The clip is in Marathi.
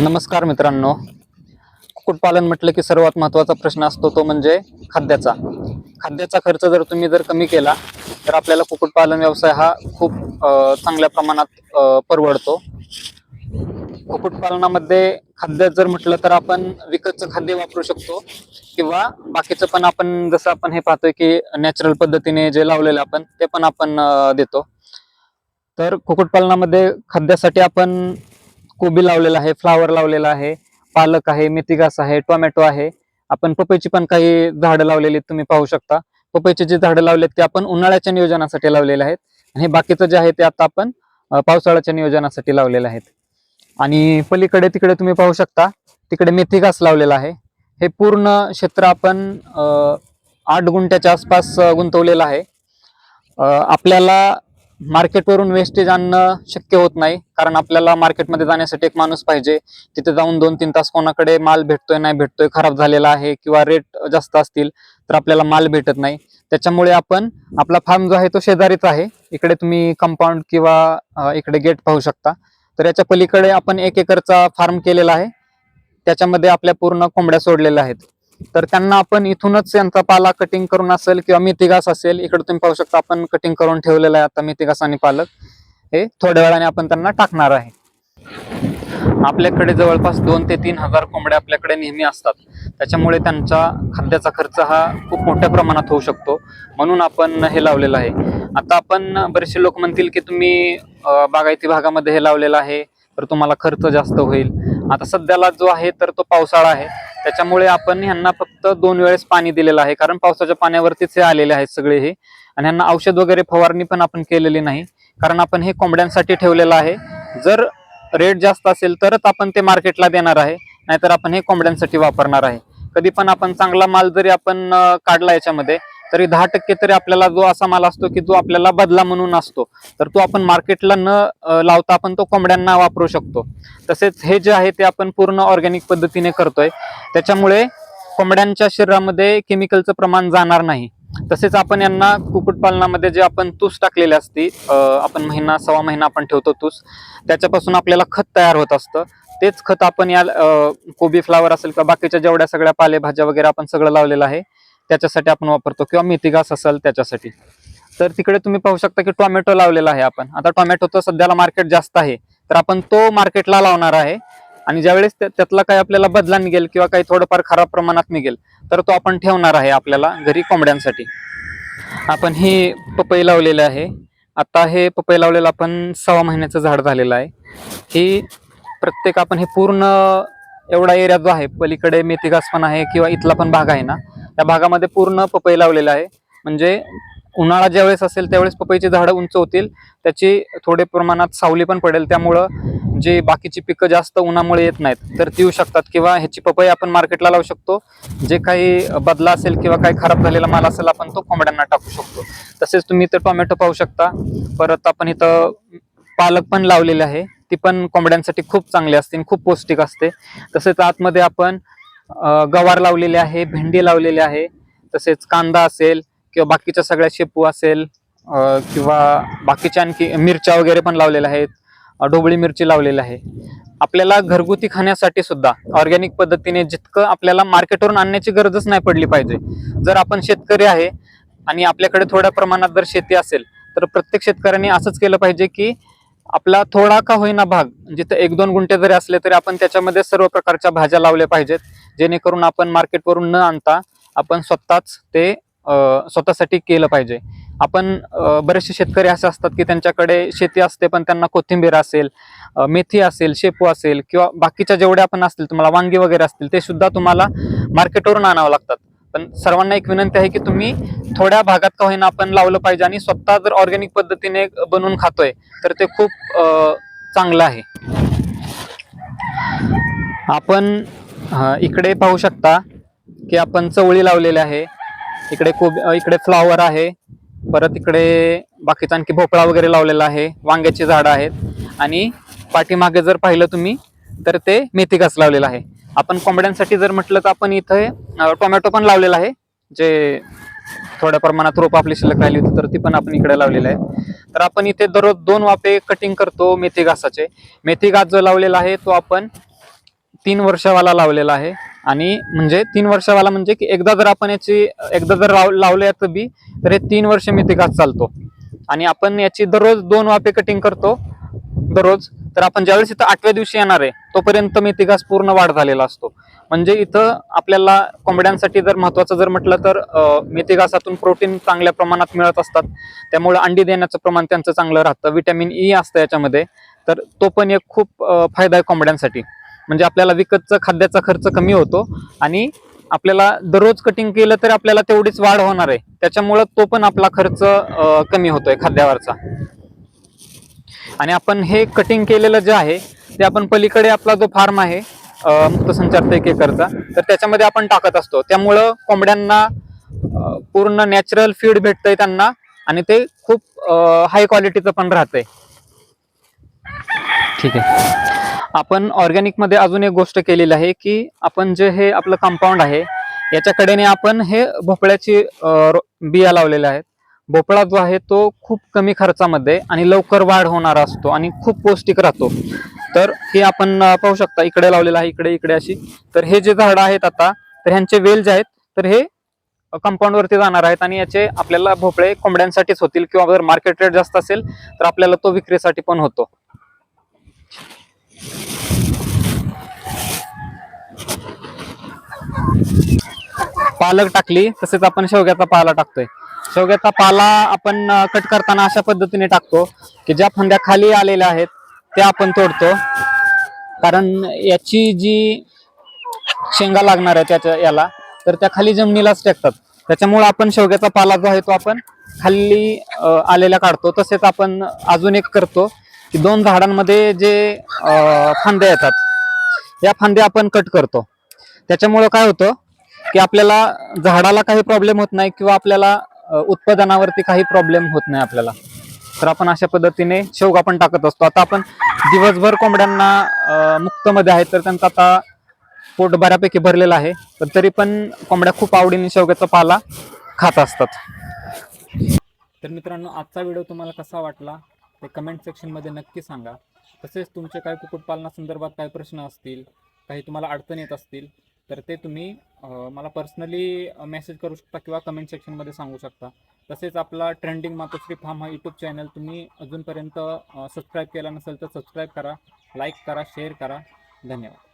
नमस्कार मित्रांनो. कुक्कुटपालन म्हटलं की सर्वात महत्त्वाचा प्रश्न असतो तो म्हणजे खाद्याचा. खाद्याचा खर्च जर तुम्ही जर कमी केला तर आपल्याला कुक्कुटपालन व्यवसाय हा खूप चांगल्या प्रमाणात परवडतो. कुक्कुटपालनामध्ये खाद्य जर म्हटलं तर आपण विकतचं खाद्य वापरू शकतो किंवा बाकीचं पण आपण जसं आपण हे पाहतोय की नॅचरल पद्धतीने जे लावलेलं आपण ते पण आपण देतो. तर कुक्कुटपालनामध्ये खाद्यासाठी आपण कोबी लावलेला आहे फ्लावर लावलेला आहे पालक आहे मेथीगास आहे टोमॅटो आहे. आपण पपईची पण काही झाडं लावलेली आहेत, तुम्ही पाहू शकता. पपईची जी झाडं लावलेत ते आपण उन्हाळ्याच्या नियोजनासाठी लावलेले आहेत. आणि हे बाकीचं जे आहे ते आता आपण पावसाळ्याच्या नियोजनासाठी लावलेलं आहेत. आणि पलीकडे तिकडे तुम्ही पाहू शकता तिकडे मेथीगास लावलेला आहे. हे पूर्ण क्षेत्र आपण आठ गुंठ्याच्या आसपास गुंतवलेलं आहे. आपल्याला मार्केटवरून वेस्टेज आणणं शक्य होत नाही कारण आपल्याला मार्केटमध्ये जाण्यासाठी एक माणूस पाहिजे. तिथे जाऊन दोन तीन तास कोणाकडे माल भेटतोय नाही भेटतोय खराब झालेला आहे किंवा रेट जास्त असतील तर आपल्याला माल भेटत नाही. त्याच्यामुळे आपण आपला फार्म जो आहे तो शेजारीच आहे. इकडे तुम्ही कंपाऊंड किंवा इकडे गेट पाहू शकता. तर याच्या पलीकडे आपण एक एकरचा फार्म केलेला आहे. त्याच्यामध्ये आपल्या पूर्ण कोंबड्या सोडलेल्या आहेत. तर त्यांना आपण इथूनच यांचा पाला कटिंग करून असेल किंवा मेथीघास असेल इकडे तुम्ही पाहू शकता आपण कटिंग करून ठेवलेलं आहे आता मेथीघास आणि पालक. हे थोड्या वेळाने आपण त्यांना टाकणार आहे. आपल्याकडे जवळपास दोन ते तीन हजार कोंबड्या आपल्याकडे नेहमी असतात. त्याच्यामुळे त्यांचा खाद्याचा खर्च हा खूप मोठ्या प्रमाणात होऊ शकतो. म्हणून आपण हे लावलेलं आहे. आता आपण बरेचसे लोक म्हणतील की तुम्ही बागायती भागामध्ये हे लावलेलं आहे तर तुम्हाला खर्च जास्त होईल. आता सध्याला जो आहे तर तो पावसाळा आहे. त्याच्यामुळे आपण ह्यांना फक्त दोन वेळेस पाणी दिलेलं आहे. कारण पावसाच्या पाण्यावरतीच हे आलेले आहेत सगळे हे. आणि ह्यांना औषध वगैरे फवारणी पण आपण केलेली नाही. कारण आपण हे कोंबड्यांसाठी ठेवलेलं आहे. जर रेट जास्त असेल तरच आपण ते मार्केटला देणार आहे. नाहीतर आपण हे कोंबड्यांसाठी वापरणार आहे. कधी पण आपण चांगला माल जरी आपण काढला याच्यामध्ये तरी दहा टक्के तरी आपल्याला जो असा माल असतो की जो आपल्याला बदला म्हणून असतो. तर तो आपण मार्केटला न लावता आपण तो कोंबड्यांना वापरू शकतो. तसेच हे जे आहे ते आपण पूर्ण ऑर्गॅनिक पद्धतीने करतोय. त्याच्यामुळे कोंबड्यांच्या शरीरामध्ये केमिकलचं प्रमाण जाणार नाही. तसेच आपण यांना कुक्कुटपालनामध्ये जे आपण तूस टाकलेली असते आपण महिना सव्वा महिना आपण ठेवतो तूस त्याच्यापासून आपल्याला खत तयार होत असतं. तेच खत आपण या कोबी फ्लावर असेल किंवा बाकीच्या जेवढ्या सगळ्या पालेभाज्या वगैरे आपण सगळं लावलेलं आहे त्याच्यासाठी आपण वापरतो किंवा मेथी घास असेल त्याच्यासाठी. तर तिकडे तुम्ही पाहू शकता की टोमॅटो लावलेला आहे आपण. आता टोमॅटोचं सध्याला मार्केट जास्त आहे. तर आपण तो मार्केटला लावणार आहे. आणि ज्यावेळेस त्यातला काही आपल्याला बदला निघेल किंवा काही थोडंफार खराब प्रमाणात निघेल तर तो आपण ठेवणार आहे आपल्याला घरी कोंबड्यांसाठी. आपण हे पपई लावलेले आहे. आता हे पपई लावलेलं आपण सव्वा महिन्याचं झाड झालेलं आहे. ही प्रत्येक आपण हे पूर्ण एवढा एरिया जो आहे पलीकडे मेथीघास पण आहे किंवा इथला पण भाग आहे ना त्या भागामध्ये पूर्ण पपई लावलेला आहे. म्हणजे उन्हाळा ज्यावेळेस असेल त्यावेळेस पपईची झाडं उंच होतील. त्याची थोडे प्रमाणात सावली पण पडेल. त्यामुळं जे बाकीची पिकं जास्त उन्हामुळे येत नाहीत तर ती येऊ शकतात किंवा ह्याची पपई आपण मार्केटला लावू शकतो. जे काही बदला असेल किंवा काही खराब झालेला माल असेल आपण तो कोंबड्यांना टाकू शकतो. तसेच तुम्ही इथं टोमॅटो पाहू शकता. परत आपण इथं पालक पण लावलेले आहे. ती पण कोंबड्यांसाठी खूप चांगली असते आणि खूप पौष्टिक असते. तसेच आतमध्ये आपण गवार लावलेले आहे भेंडी लावलेली आहे तसेच कांदा असेल किंवा बाकीच्या सगळ्या शेपू असेल किंवा बाकीच्या आणखी मिरच्या वगैरे पण लावलेल्या आहेत ढोबळी मिरची लावलेली आहे. आपल्याला घरगुती खाण्यासाठी सुद्धा ऑर्गॅनिक पद्धतीने जितकं आपल्याला मार्केटवरून आणण्याची गरजच नाही पडली पाहिजे. जर आपण शेतकरी आहे आणि आपल्याकडे थोड्या प्रमाणात जर शेती असेल तर प्रत्येक शेतकऱ्याने असंच केलं पाहिजे की आपला थोडा का होईना भाग जिथं एक दोन गुंठे जरी असले तरी आपण त्याच्यामध्ये सर्व प्रकारच्या भाज्या लावल्या पाहिजेत. जेणेकरून आपण मार्केटवरून न आणता आपण स्वतःच ते स्वतःसाठी केलं पाहिजे. आपण बरेचसे शेतकरी असे असतात की त्यांच्याकडे शेती असते पण त्यांना कोथिंबीर असेल मेथी असेल शेपू असेल किंवा बाकीच्या जेवढ्या पण असतील तुम्हाला वांगी वगैरे असतील ते सुद्धा तुम्हाला मार्केटवरून आणावं लागतात. पण सर्वांना एक विनंती आहे की तुम्ही थोड्या भागात का होईना आपण लावलं पाहिजे आणि स्वतः जर ऑर्गॅनिक पद्धतीने बनवून खातोय तर ते खूप चांगलं आहे. आपण अं, इकडे पाहू शकता की आपण चवळी लावलेली आहे. इकडे खूप इकडे फ्लॉवर आहे. परत इकडे बाकीचा आणखी भोपळा वगैरे लावलेला आहे. वांग्याची झाडं आहेत. आणि पाठीमागे जर पाहिलं तुम्ही तर ते मेथी घास लावलेला आहे. आपण कोंबड्यांसाठी जर म्हटलं तर आपण इथे टोमॅटो पण लावलेला आहे. जे थोड्या प्रमाणात रोप आपली शिल्लक राहिली होती तर ती पण आपण इकडे लावलेली आहे. तर आपण इथे दररोज दोन वापे कटिंग करतो मेथी घासाचे. मेथी घास जो लावलेला आहे तो आपण तीन वर्षावाला लावलेला आहे. आणि म्हणजे तीन वर्षावाला म्हणजे की एकदा जर आपण याची एकदा जर लाव लावलं याचं बी तर हे तीन वर्ष मेथीघास चालतो. आणि आपण याची दररोज दोन वापे कटिंग करतो दररोज. तर आपण ज्यावेळेस इथं आठव्या दिवशी येणार आहे तोपर्यंत मेथीघास पूर्ण वाढ झालेला असतो. म्हणजे इथं आपल्याला कोंबड्यांसाठी जर महत्वाचं जर म्हटलं तर अं, प्रोटीन चांगल्या प्रमाणात मिळत असतात. त्यामुळे अंडी देण्याचं प्रमाण त्यांचं चांगलं राहतं. विटॅमिन ई e असतं याच्यामध्ये. तर तो पण एक खूप फायदा आहे कोंबड्यांसाठी. म्हणजे आपल्याला विकतचं खाद्याचा खर्च कमी होतो आणि आपल्याला दररोज कटिंग केलं तर आपल्याला तेवढीच वाढ होणार आहे. त्याच्यामुळं तो पण आपला खर्च कमी होतोय खाद्यावरचा. आणि आपण हे कटिंग केलेलं जे आहे ते आपण पलीकडे आपला जो फार्म आहे मुक्त संचार एक एकरचा तर त्याच्यामध्ये आपण टाकत असतो. त्यामुळं कोंबड्यांना पूर्ण नॅचरल फीड भेटतंय त्यांना आणि ते खूप हाय क्वालिटीचं पण राहतंय. ठीक आहे. आपण ऑर्गॅनिकमध्ये अजून एक गोष्ट केलेली आहे की आपण जे हे आपलं कंपाऊंड आहे याच्या कडेने आपण हे भोपळ्याची बिया लावलेल्या आहेत. भोपळा जो आहे तो खूप कमी खर्चामध्ये आणि लवकर वाढ होणारा असतो आणि खूप पौष्टिक राहतो. तर हे आपण पाहू शकता इकडे लावलेलं आहे इकडे इकडे अशी. तर हे जे झाडं आहेत आता तर ह्यांचे वेल जे आहेत तर हे कंपाऊंडवरती जाणार आहेत आणि याचे आपल्याला भोपळे कोंबड्यांसाठीच होतील किंवा जर मार्केट रेट जास्त असेल तर आपल्याला तो विक्रीसाठी पण होतो. पालक टाकली तसेच आपण शेवग्याचा पाला टाकतोय. शेवग्याचा पाला आपण कट करताना अशा पद्धतीने टाकतो की ज्या फांद्या खाली आलेल्या आहेत त्या आपण तोडतो. कारण याची जी शेंगा लागणार आहे त्याच्या याला तर त्या खाली जमिनीलाच टेकतात. त्याच्यामुळे आपण शेवग्याचा पाला जो आहे तो आपण खाली आलेला काढतो. तसेच आपण अजून एक करतो की दोन झाडांमध्ये जे फांद्या येतात या फांद्या आपण कट करतो. त्याच्यामुळं काय होतं की आपल्याला झाडाला काही प्रॉब्लेम होत नाही किंवा आपल्याला उत्पादनावरती काही प्रॉब्लेम होत नाही आपल्याला. तर आपण अशा पद्धतीने शेवगा पण टाकत असतो. आता आपण दिवसभर कोंबड्यांना मुक्तमध्ये आहेत तर त्यांचा आता पोट बऱ्यापैकी भरलेलं आहे. पण तरी पण कोंबड्या खूप आवडीने शेवग्याचा पाला खात असतात. तर मित्रांनो आजचा व्हिडिओ तुम्हाला कसा वाटला ते कमेंट सेक्शनमध्ये नक्की सांगा. तसेच तुमचे काय कुक्कुटपालनासंदर्भात काही प्रश्न असतील काही तुम्हाला अडचण येत असतील तर ते तुम्ही मला पर्सनली मेसेज करू शकता किंवा कमेंट सेक्शनमध्ये सांगू शकता. तसेच आपला ट्रेंडिंग मातोश्री फार्म हा यूट्यूब चॅनल तुम्ही अजूनपर्यंत सबस्क्राईब केला नसेल तर सबस्क्राईब करा लाईक करा शेअर करा. धन्यवाद.